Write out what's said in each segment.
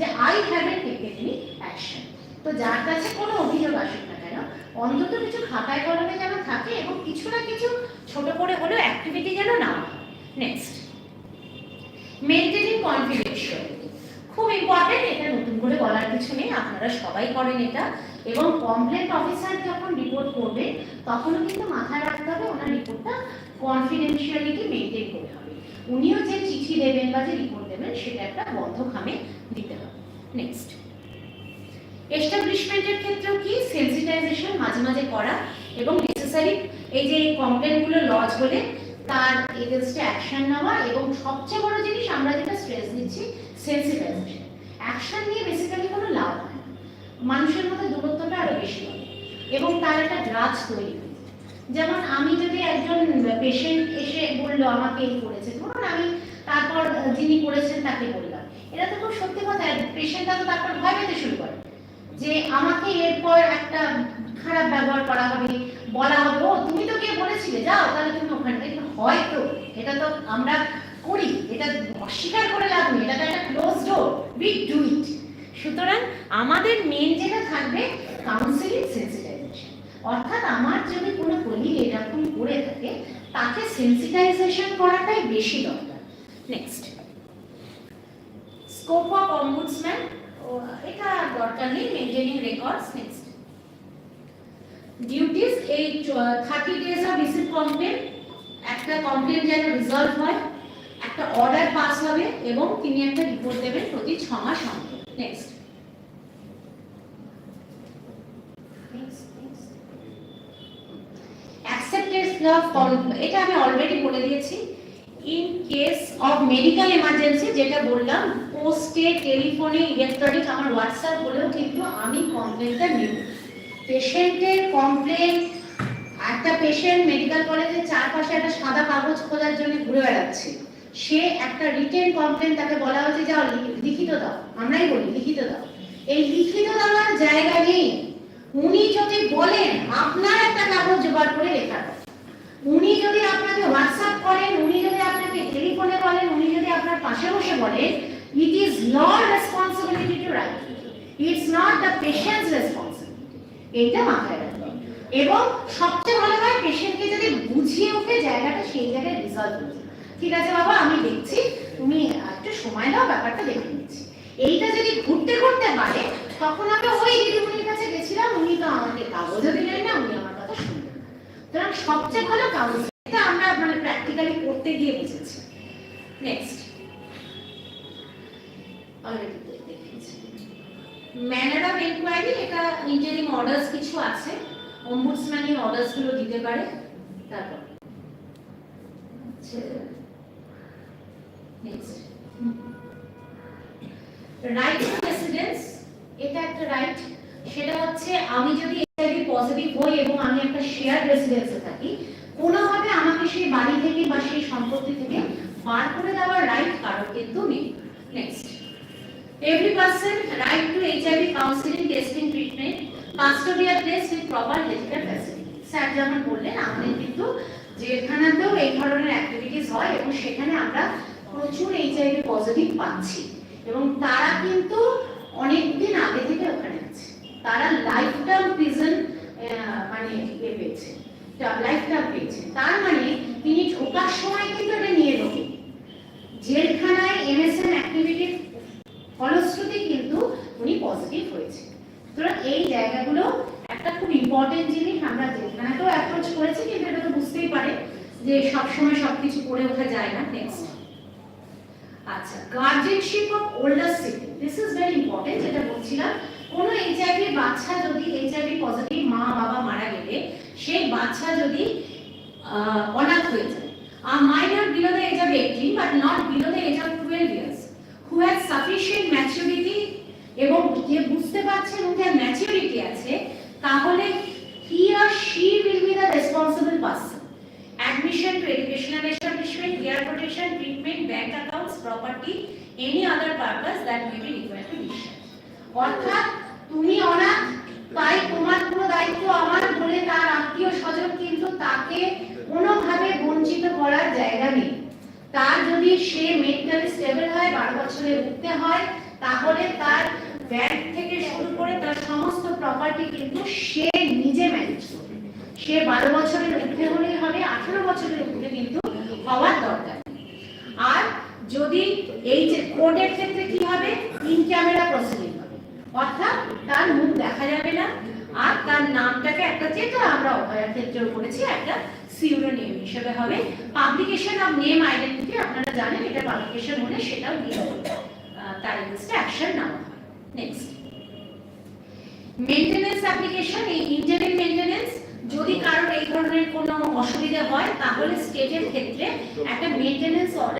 যে I haven't taken any action তো যার কাছে কোনো অভিযোগ আসুক না কেন, অন্তত কিছু খাতায় কলমে যেন থাকে এবং কিছু না কিছু ছোট করে হলেও অ্যাক্টিভিটি যেন না নেক্সট মেনটেনিং কনফিডেন্সিয়াল খুব ইম্পর্টেন্ট এটা নতুন করে বলার কিছু নেই, আপনারা সবাই করেন এটা। এবং কমপ্লেন্ট অফিসার যখন রিপোর্ট করবে, তখনও কিন্তু মাথায় রাখতে হবে, ওনার রিপোর্টটা কনফিডেন্সিয়ালিটি মেনটেন করে হবে। উনিও যে চিঠি দেবেন বা যে রিপোর্ট দেবেন, সেটা একটা বন্ধ খামে দিতে হবে। নেক্সট এস্টাবলিশমেন্টের ক্ষেত্রেও কি? সেন্সিটাইজেশন মাঝে মাঝে করা এবং নেসেসারি এই যে কমপ্লেনগুলো লজ হলে তার এগেনস্টে অ্যাকশন নেওয়া এবং সবচেয়ে বড় জিনিস আমরা যেটা স্ট্রেস দিচ্ছি সেন্সিটাইজেশন অ্যাকশন নিয়ে বেসিক্যালি কোনো লাভ হয় মানুষের মধ্যে দূরত্বটা আরও বেশি হবে এবং তার একটা গ্রাজ তৈরি হয়। যেমন আমি যদি একজন পেশেন্ট এসে বলল আমাকে এই করেছে, ধরুন আমি তারপর যিনি করেছেন তাকে বললাম। এটা তো খুব সত্যি কথা পেশেন্টটা তো তারপর ভয় পেতে শুরু করে যে আমাকে এরপর একটা খারাপ ব্যবহার করা হবে, বলা হবে। ও, তুমি তো কে বলেছিলে, যাও তাহলে তুমি ওখানে হয়তো এটা তো আমরা করি, এটা অস্বীকার করে লাভ নেই, এটা তো একটা close door we do it সুতরাং আমাদের মেন যেটা থাকবে কাউন্সিলিং সেন্সিটাইজেশন অর্থাৎ আমার যদি কোনো কলিগ এরকম করে থাকে, তাকে সেন্সিটাইজেশন করাটাই বেশি দরকার। নেক্সট স্কোপ অফ অম্বুডসম্যান এটা দরকার নেই মেনটেনিং রেকর্ডস নেক্সট ডিউটিস এই thirty days of receive complaint একটা কমপ্লেন যেন রিজলভ হয়, একটা অর্ডার পাস হবে, এবং তিনি একটা রিপোর্ট দেবেন প্রতি ছ মাস অন্তর। নেক্সট এটা আমি অলরেডি বলে দিয়েছি। In case of medical emergency যেটা বললাম পোস্টে টেলিফোনে ইলেকট্রনিক আমার হোয়াটসঅ্যাপ বলেও কিন্তু আমি কমপ্লেনটা নেব। পেশেন্টের কমপ্লেন একটা পেশেন্ট মেডিকেল কলেজের চারপাশে একটা সাদা কাগজ খোঁজার জন্য ঘুরে বেড়াচ্ছে। সে একটা রিটেন কমপ্লেন তাকে বলা হয়েছে যাও লিখিত দাও। আমরাই বলি, লিখিত দাও। এই লিখিত দেওয়ার জায়গা নেই। উনি যদি বলেন, আপনার একটা কাগজ জোগাড় করে কথা। উনি যদি আপনাকে হোয়াটসঅ্যাপ করেন, উনি যদি আপনাকে টেলিফোনে বলেন, উনি যদি আপনার পাশে বসে বলেন it is your responsibility to right it's not the patient's responsibility এইটা মাথায় রাখবেন। এবং সবচেয়ে ভালো হয় পেশেন্টকে যদি বুঝিয়ে ওকে জায়গাটা, সেই জায়গায় রিজলভ হচ্ছে ঠিক আছে বাবা, আমি দেখছি, তুমি একটু সময় দাও, ব্যাপারটা দেখে নিচ্ছি। এইটা যদি ঘুরতে ঘুরতে পারে, তখন আমরা ওই দিদিমণির কাছে গেছিলাম, উনি তো আমাকে কাগজও দিলেন না উনি আমার কথা শুনলেন না সুতরাং সবচেয়ে ভালো কাউন্সিলিং এটা আমরা মানে প্র্যাকটিক্যালি করতে গিয়ে বুঝেছি। নেক্সট দেখিয়েছি ম্যানার অফ এনকোয়ারি এটা ইন্টারিম অর্ডার্স কিছু আছে। অম্বুডসম্যান এই অর্ডার্সগুলো দিতে পারে। তারপর। নেক্সট রাইট টু রেসিডেন্স এটা একটা রাইট সেটা হচ্ছে আমি যদি পজিটিভ হই এবং আমি একটা শেয়ার রেসিডেন্সে থাকি কোনোভাবে আমাকে সেই বাড়ি থেকে বা সেই সম্পত্তি থেকে বার করে দেওয়ার রাইট কারও কিন্তু নেই। Next every person right to HIV counseling, testing, treatment, custodial place with proper healthcare facility. Sir যেমন বললেন আমাদের কিন্তু যেখানেতেও এই ধরনের অ্যাক্টিভিটিস হয় এবং সেখানে আমরা প্রচুর এইচআইভি পজিটিভ পাচ্ছি। এবং তারা কিন্তু অনেকদিন আগে থেকে ওখানে আছে। তারা লাইফ টার্ম প্রিজন মানে ইয়ে পেয়েছে লাইফ টার্ম পেয়েছে। তার মানে তিনি ঢোকার সময় কিন্তু এটা নিয়ে ঢোকে। জেলখানায় এমএসএন অ্যাক্টিভিটির ফলশ্রুতি কিন্তু উনি পজিটিভ হয়েছে। সুতরাং এই জায়গাগুলো একটা খুব ইম্পর্টেন্ট জিনিস, আমরা যেখানেও অ্যাপ্রোচ করেছি, কিন্তু এটা তো বুঝতেই পারে যে সবসময় সবকিছু করে ওঠা যায় না নেক্সট আচ্ছা guardianship of older sibling this is very important যেটা বলছিলাম, কোনো এইচআইভি বাচ্চা যদি এইচআইভি পজিটিভ মা বাবা মারা গেলে সেই বাচ্চা যদি অনাথ হয়ে যায় a minor below the age of 18 but not below the age of 12 years who has sufficient maturity এবং যে বুঝতে পারছেন ওদের ম্যাচুরিটি আছে তাহলে or she will be the responsible person admission to educational establishment care protection treatment bank accounts property any other purpose that may be required to discharge অর্থাৎ তুমি অনাথ তাই তোমার পুরো দায়িত্ব আমার বলে তার আত্মীয় স্বজন কিন্তু তাকে কোনোভাবে বঞ্চিত করার জায়গা নেই। তার যদি সে মেন্টালি স্টেবল হয়, বারো বছরে উঠতে হয়, তাহলে তার ব্যাংক থেকে শুরু করে তার সমস্ত প্রপার্টি কিন্তু সে নিজে ম্যানেজ করবে। সে বারো বছরের ঊর্ধ্বে হলেই হবে, আঠারো বছরের ঊর্ধ্বে কিন্তু হওয়ার দরকার আর যদি এই যে কোর্টের ক্ষেত্রে কি হবে? ইন ক্যামেরা প্রসিডিং অর্থাৎ তার মুখ দেখা যাবে না, আর তার নামটাকে একটা যেটা আমরা ক্ষেত্রে করেছি একটা সিউরোনিম হিসেবে হবে। পাবলিকেশন অফ নেম আইডেন্টিটি আপনারা জানেন, এটা পাবলিকেশন হলে সেটাও দিয়ে তার এগেনস্টে অ্যাকশন নেওয়া হয়। নেক্সট মেইনটেনেন্স অ্যাপ্লিকেশন এই ইন্টারিম মেইনটেনেন্স যদি কারোর এই ধরনের কোনো অসুবিধা হয়, তাহলে স্টেটের ক্ষেত্রে একটা মেইনটেনেন্স অর্ডার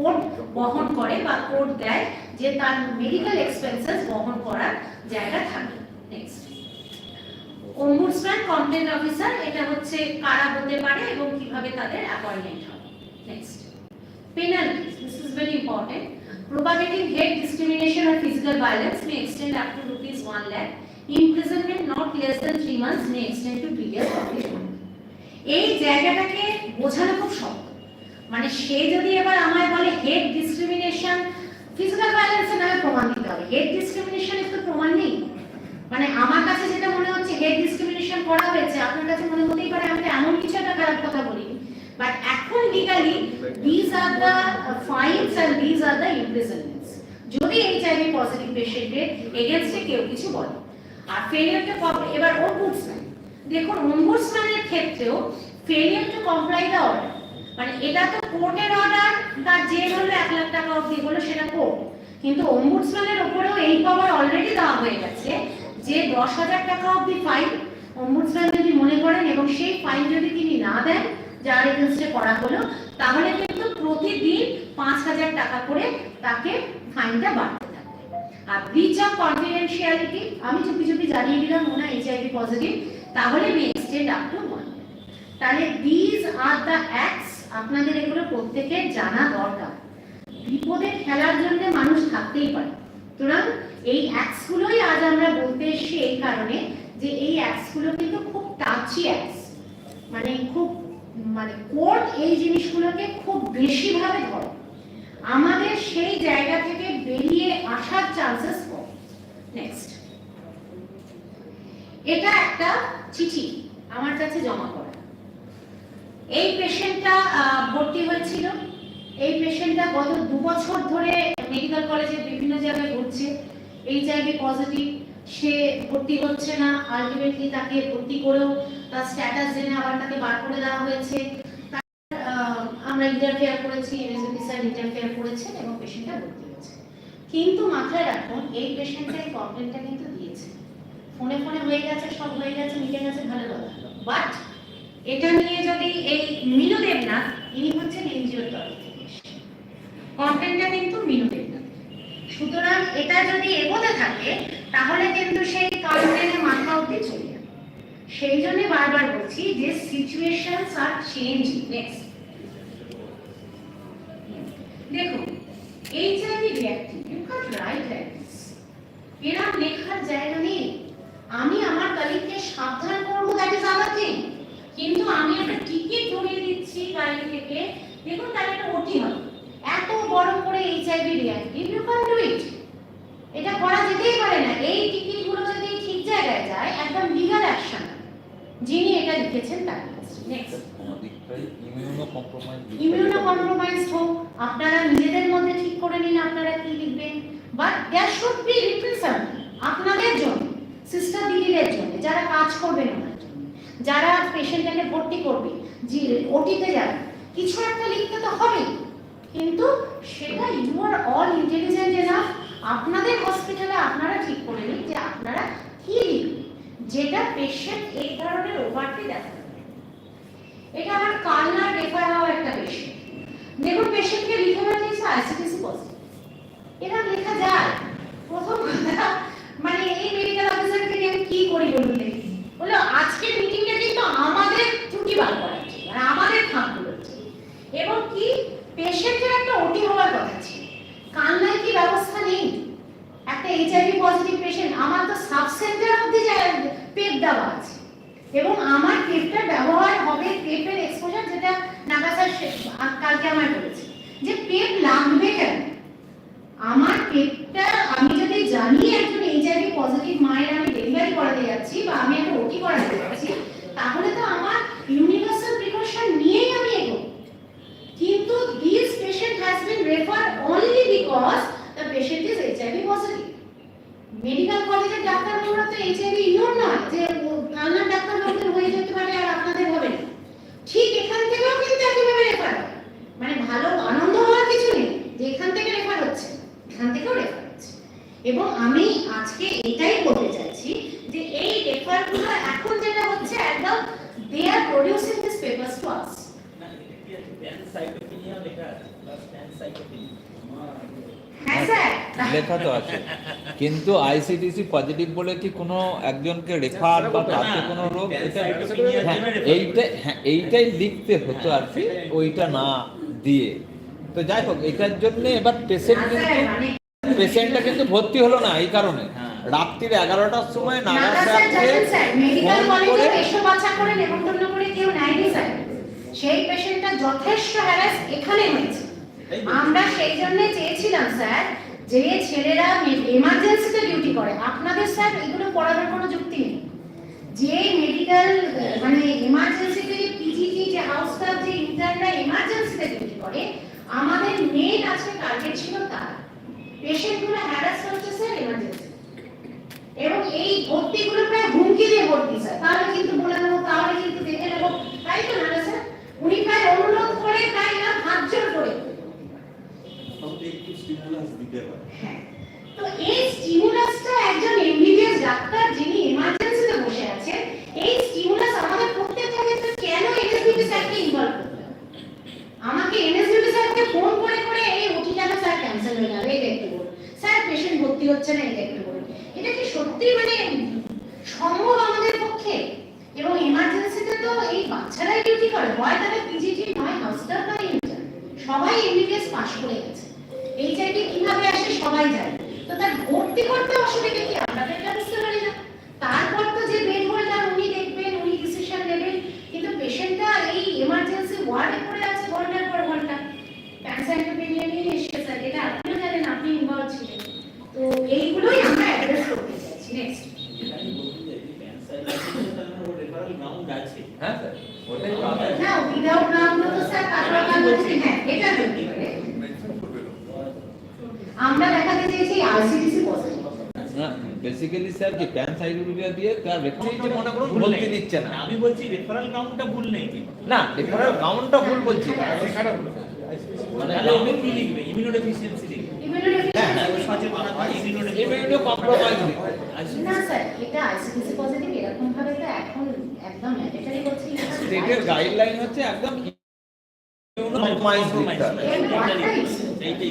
কোর্ট বহন করে বা কোর্ট দেয় যে তার মেডিকেল এক্সপেন্সেস বহন করার জায়গা থাকে নেক্সট কমপ্লেন অফিসার এটা হচ্ছে কারা হতে পারে এবং কীভাবে তাদের অ্যাপয়েন্টমেন্ট হবে। Next penalty this is very important propagating hate discrimination R physical violence may extend up to rupees one lakh imprisonment not less than three months may extend to two years of এই জায়গাটাকে বোঝানো খুব শক্ত মানে সে যদি এবার আমায় বলে হেড ডিসক্রিমিনেশন ফিজিক্যাল ভায়োলেন্সের নামে প্রমাণ দিতে হবে। হেড ডিসক্রিমিনেশনের তো প্রমাণ নেই। মানে আমার কাছে যেটা মনে হচ্ছে হেড ডিসক্রিমিনেশন করা হয়েছে, আপনার কাছে মনে হতেই পারে আমি এমন কিছু একটা খারাপ কথা বলি। বাট এখন legally this are the fines and this are the imprisonments যদি এইচআইভি পজিটিভ পেশেন্টের এগেনস্টে কেউ কিছু বলে, আর ফেলিয়ার টু এবার অম্বুডসম্যান দেখুন অম্বুডসম্যানের ক্ষেত্রেও failure to comply the order মানে এটা তো কোর্টের অর্ডার বা জেল হলো এক লাখ টাকা অবধি হলো সেটা কোর্ট। কিন্তু অম্বুডসম্যানের উপরেও এই পাওয়ার অলরেডি দেওয়া হয়ে গেছে যে দশ হাজার টাকা অবধি ফাইন অম্বুডসম্যান যদি মনে করেন এবং সেই ফাইন যদি তিনি না দেন, যার এগেনস্টে করা হলো, তাহলে কিন্তু প্রতিদিন পাঁচ হাজার টাকা করে তাকে ফাইনটা বাড়তে থাকবে আর ব্রিচ অফ কনফিডেন্সিয়ালিটি আমি চুপি চুপি জানিয়ে দিলাম ওনা এইচআইভি পজিটিভ তাহলে be extend up to one তাহলে দিজ আর দ্য অ্যাক্টস আপনাদের এগুলো প্রত্যেকের জানা দরকার। বিপদে খেলার জন্য মানুষ থাকতেই পারে। সুতরাং এই অ্যাক্টস গুলোই আজ আমরা বলতে এসেছি এই কারণে যে এই অ্যাক্টসগুলো কিন্তু খুব টাচি অ্যাক্টস মানে খুব মানে কোর্ট এই জিনিসগুলোকে খুব বেশি ভাবে ধরে। আমাদের সেই জায়গা থেকে বেরিয়ে আসার চান্সেস কম। নেক্সট এটা একটা চিঠি আমার কাছে জমা করা। এই পেশেন্টটা ভর্তি হয়েছিল। এই পেশেন্টটা গত দু বছর ধরে মেডিকেল কলেজে বিভিন্ন জায়গায় ঘুরছে এইচআইভি পজিটিভ সে ভর্তি হচ্ছে না। আলটিমেটলি তাকে ভর্তি করেও তার স্ট্যাটাস জেনে আবার তাকে বার করে দেওয়া হয়েছে। আমরা ইন্টারফেয়ার করেছি এমএসএপি স্যার ইন্টারফেয়ার করেছেন এবং পেশেন্টটা ভর্তি হয়েছে। কিন্তু মাথায় রাখুন, এই পেশেন্টটা এই কমপ্লেনটা কিন্তু দিয়েছে। ফোনে ফোনে হয়ে গেছে, সব হয়ে গেছে, মিটে গেছে, ভালো কথা। বাট এটা নিয়ে যদি এই মিনু দেবনাথ ইনি হচ্ছেন থেকে কমপ্লেনটা কিন্তু মিনু সুতরাং এটা যদি এগোতে থাকে, তাহলে কিন্তু সেই কমপ্লেনে মাথা অব্দি চলে সেই জন্য বারবার বলছি যে সিচুয়েশনস আর চেঞ্জ নেক্সট দেখুন এইচআইভি রিঅ্যাক্টিভ ইউ রাইট এরকম লেখার জায়গা নেই। আমি আমার কলিগকে সাবধান করব দ্যাট ইজ আদার থিং কিন্তু আমি একটা টিকিট ধরিয়ে দিচ্ছি বাইরে থেকে। দেখুন তার একটা ওটি হবে এত বড় করে HIV reactive you can do it এটা করা যেতেই পারে না। এই টিকিটগুলো যদি ঠিক জায়গায় যায় একদম লিগাল অ্যাকশন যিনি এটা লিখেছেন তার নেক্সট ইমিউনো কম্প্রোমাইজ হোক আপনারা নিজেদের মধ্যে ঠিক করে নিন আপনারা কি লিখবেন। But there should be represent আপনাদের জন্য সিস্টার দিদিদের জন্য যারা কাজ করবেন জন্য যারা পেশেন্টটাকে ভর্তি করবে, যে ওটিতে যারা কিছু একটা লিখতে তো হবে কিন্তু সেটা you are all intelligent enough আপনাদের হসপিটালে আপনারা ঠিক করে নিন যে আপনারা কি লিখবেন। যেটা পেশেন্ট এই ধরনের ওভারটি দেখাবে। এটা আমার কালনার রেফার হওয়া একটা পেশেন্ট দেখুন পেশেন্টকে লিখে পাঠিয়েছে আইসিটিসি পজিটিভ এটা লেখা যায় প্রথম কথা মানে এই মেডিকেল অফিসারকে নিয়ে আমি কি করি বলুন দেখি বলল আজকের মিটিংটা কিন্তু আমাদের ত্রুটি বার করার ছিল, মানে আমাদের খামগুলো ছিল। এবং কি পেশেন্টের একটা ওটি হওয়ার কথা ছিল কান্নায় কি ব্যবস্থা নেই একটা এইচআইভি পজিটিভ পেশেন্ট আমার তো সাব সেন্টার অব্দি পেপ দেওয়া আছে এবং আমার পেপটা ব্যবহার হবে পেপের এক্সপোজার যেটা নাগা স্যার সে- আ- কালকে আমায় বলেছে যে পেপ লাগবে কেন আমার পেপটা আমি জানিয়ে একজন এইচআইভি পজিটিভ মায়ের আমি ডেলিভারি করাতে যাচ্ছি বা আমি একটা ওটি করাতে যাচ্ছি তাহলে তো আমার ইউনিভার্সাল প্রিকশন নিয়েই আমি এগোবো কিন্তু this patient has been refer only because the patient is HIV positive medical কলেজের ডাক্তারবাবুরা তো এইচআইভি ইউর নয় যে কালনার ডাক্তারবাবুদের হয়ে যেতে পারে আর আপনাদের হবে না ঠিক এখান থেকেও কিন্তু একইভাবে রেফার হয় মানে ভালো আনন্দ হওয়ার কিছু নেই যে এখান থেকে রেফার হচ্ছে এখান থেকেও রেফার হচ্ছে এবং আমি আজকে এটাই বলতে চাইছি যে এই রেফারগুলো এখন যেটা হচ্ছে একদম they are producing this papers to us হ্যাঁ লেখা তো আছে কিন্তু আইসিডিসি পজিটিভ বলে কি কোনো একজনকে রেফার বা তাতে কোনো রোগ এটা হ্যাঁ এইটা হ্যাঁ এইটাই লিখতে হতো আর কি ওইটা না দিয়ে তো যাই হোক এটার জন্য এবার পেশেন্ট কিন্তু মানে পেশেন্টটা কিন্তু ভর্তি হলো না এই কারণে। রাত্রির এগারোটার সময় নাগা স্যার স্যারকে মেডিকেল কলেজে এসো বাচ্চা করে নেমন্তন্ন করে কেউ নেয়নি স্যার। সেই পেশেন্টটা যথেষ্ট হ্যারাস এখানে হয়েছে। আমরা সেই জন্য চেয়েছিলাম স্যার যে ছেলেরা এমার্জেন্সিতে ডিউটি করে। আপনাদের স্যার এগুলো পড়ানোর কোনো যুক্তি নেই। যে মেডিকেল মানে এমার্জেন্সিতে পিজিটি যে হাউস স্টাফ যে ইন্টার্নরা এমার্জেন্সিতে ডিউটি করে আমাদের মেন আজকে টার্গেট ছিল তার পেশেন্টগুলো হ্যারাস হচ্ছে স্যার এমার্জেন্সি এবং এই ভর্তিগুলো প্রায় হুমকি দিয়ে ভর্তি স্যার তাহলে কিন্তু বলে দেবো তাহলে কিন্তু দেখে নেব। তাই তো না স্যার উনি প্রায় অনুরোধ করে তাই না? হাত জোর করে হ্যাঁ। তো এই স্টিমুলাসটা একজন এমবিবিএস ডাক্তার যিনি এমার্জেন্সিতে বসে আছেন এই স্টিমুলাস আমাদের প্রত্যেকটা ক্ষেত্রে কেন এনএসবিপি স্যারকে ইনভলভ করতে আমাকে এনএসবিপি স্যারকে ফোন করে করে এই ওটি কেন স্যার ক্যান্সেল হয়ে যাবে এটা একটু বলুন। স্যার পেশেন্ট ভর্তি হচ্ছে না এটা একটু বলুন। এটা কি সত্যি মানে সম্ভব আমাদের পক্ষে। এবং ইমার্জেন্সিতে তো এই বাচ্চারাই ডিউটি করে। হয় তারা পিজিটি নয় হাউসটার বা ইন্টার সবাই এমবিবিএস পাশ করে গেছে। এইচআইভি কীভাবে আসে সবাই জানে। তো তার ভর্তি করতে অসুবিধা কি? আপনাদের বুঝতে পারি না তারপর তো যে বেড হোল্ডার উনি দেখবেন উনি ডিসিশন নেবেন কিন্তু পেশেন্টটা এই এমার্জেন্সি ওয়ার্ডে পড়ে আছে ঘণ্টার পর ঘণ্টা প্যানসাইটোপেনিয়া নিয়ে এসেছে স্যার এটা আপনিও জানেন আপনি ইনভলভ ছিলেন তো এইগুলোই আমরা অ্যাড্রেস করতে চাইছি নেক্সট হ্যাঁ স্যার ওটাই তো আমরা- না উইদাউট নাম তো স্যার তারপর কাজ হচ্ছে হ্যাঁ এটা হতে পারে আমরা দেখাতে চেয়েছি আইসিডিসি পজিটিভ না বেসিক্যালি স্যার কি প্যান সাইডুরিয়া দিয়ে তার রেফারি যে মনে করুন ভর্তি দিচ্ছে না আমি বলছি রেফারেল কাউন্টটা ভুল নেই না রেফারেল কাউন্টটা ভুল বলছি। মানে ওটা কি লিখবে ইমিউনোডেফিসিয়েন্সি লিখবে হ্যাঁ, হ্যাঁ, ওই সচেতনতা ইমিউনোডেফিসিয়েন্সি ইমিউনো কম্প্রোমাইজ না স্যার এটা আইসিডিসি পজিটিভ এরকম ভাবে তো এখন একদম ম্যান্ডেটরি করছে স্টেটের গাইডলাইন হচ্ছে একদম ইমিউনো কম্প্রোমাইজ দিতে হবে। এইটাই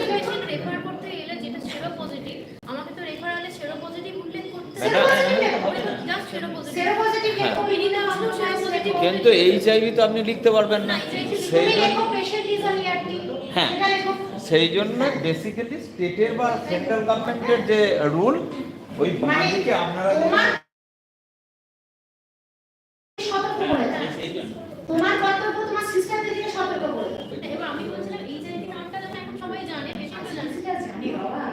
রেফার করতে এলে যেটা সেরো পজিটিভ আমাকে তো রেফারালে সেরো পজিটিভ উল্লেখ করতে sero positive sero positive sero positive হ্যাঁ। কিন্তু এইচআইভি তো আপনি লিখতে পারবেন না। সেই হ্যাঁ। সেই জন্য বেসিক্যালি স্টেটের বা সেন্ট্রাল গভর্নমেন্টের যে রুল ওই মানে বাঁদিকে আপনারা তোমার সতর্ক করে দাও সেই জন্য তোমার কর্তব্য তোমার সিস্টারদের দিকে সতর্ক করে দাও এবার আমি বলছিলাম এই যে নামটা যেন এখন সবাই জানে পেশেন্টও জানে সিস্টার জানি বাবা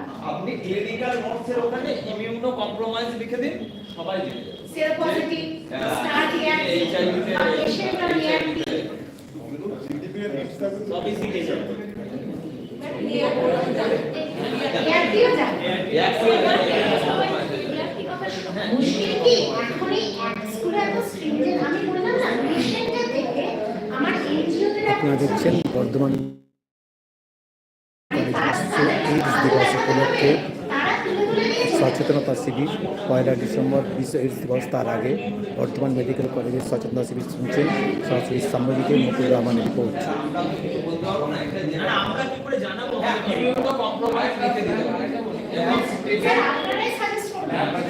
আপনি ক্লিনিক্যাল নোটসের ওখানে ইমিউনো কম্প্রোমাইজ লিখে দিন সবাই জেনে যাবে সেরো পজিটিভ। স্টার্ট ইয়ারটি HIV তে পেশেন্ট অন ইয়ারটি সবই শিখে যাবে ইয়ারটিও জানি। মুশকিল কি এখন এই এত স্ট্রিংজেন্ট আমি বললাম না পেশেন্টের থেকে আমার এনজিওদের আপনারা দেখছেন বর্ধমান এইডস দিবস উপলক্ষে। সচেতনতা শিবির, পয়লা ডিসেম্বর, বিশ্ব এইডস দিবস তার আগে বর্ধমান মেডিকেল কলেজের সচেতনতা শিবির শুনছেন সরাসরি সাংবাদিকের মুকুল রহমানের রিপোর্ট। আমরা